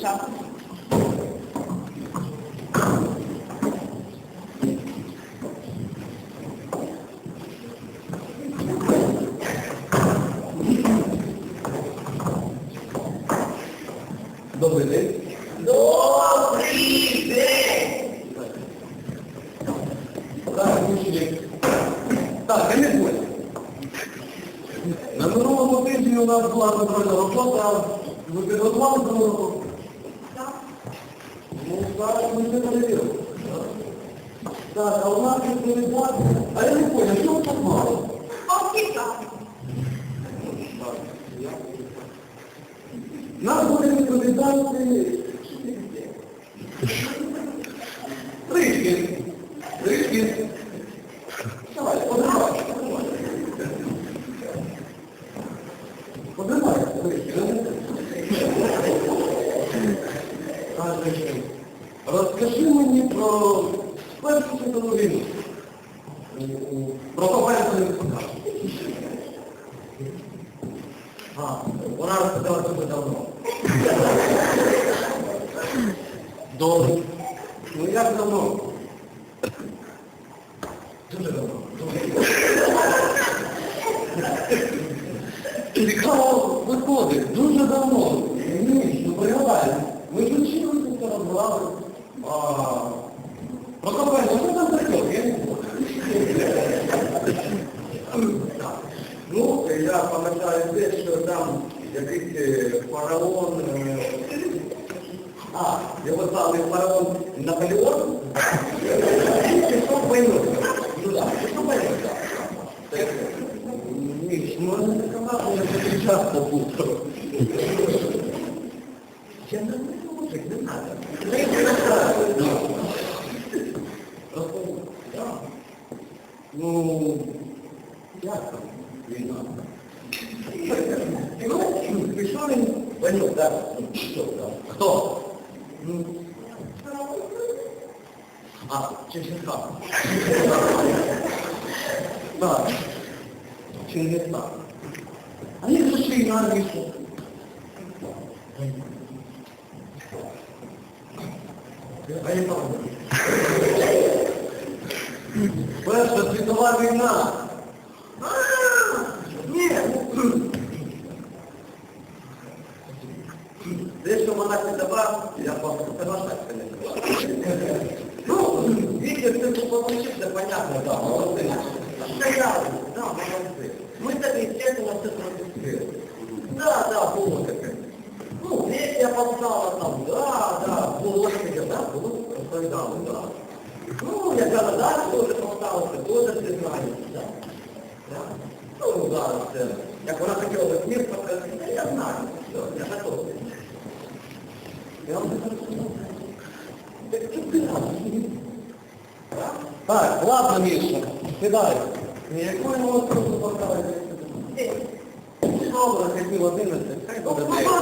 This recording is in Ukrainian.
час. Добрий день. Добрий день! Так, мужчини. Так, я не понял. На минулому тижні у нас була контрольна робота. Ви підготували до роботу? Так. Ну, зараз ми це перевіримо. Так, а у нас є передбачення. А я не понял, що ви тут мали? Нас буде відповідати... Трішки. Трішки. Давай, подивай. Подивай, трішки. Каже, Розкажи мені про першу світову війну. Про попередню не А, вона розказала дуже давно. Довго. Ну як давно? Дуже давно. Цікаво виходить, дуже давно. Ні, ну пригадай. Ми ж вчилися це розбирали. А, Про копання, там? Я знаю. Ну, я пам'ятаю те, що там якийсь е, фараон, е, а, його звали фараон Наполеон, пішов війну. Ну так, пішов війну, так. Ну не сказав, я такий часто був. Я не знаю, мужик, не надо. Просто, так. Ну, як там війна? Пішов він, що там? Хто? А, Чеченка. Так, Чеченка. А їх зашли на армію. А я. Перша світова війна. А, Ні Те, що вона давав, я просто соглашаться не можу. Ну, видите, це получить, це понятно, да, молодцы. Стояли, да, молодцы. Мы так естественно все пропустили. Да, да, было таке. Ну, песня попсала там, да, да, було таке, да, було, розповідали, да. Ну, я кажу, да, теж попсалося, теж ти знаєш, да. Да. Ну, зараз це, як вона хотіла весь мір показати, та я знаю, все, я готовий. Я вам не. Так, ти Так, ладно, Міша, сідай. Йому просто поставити? Добре, хотів 11, хай буде 9.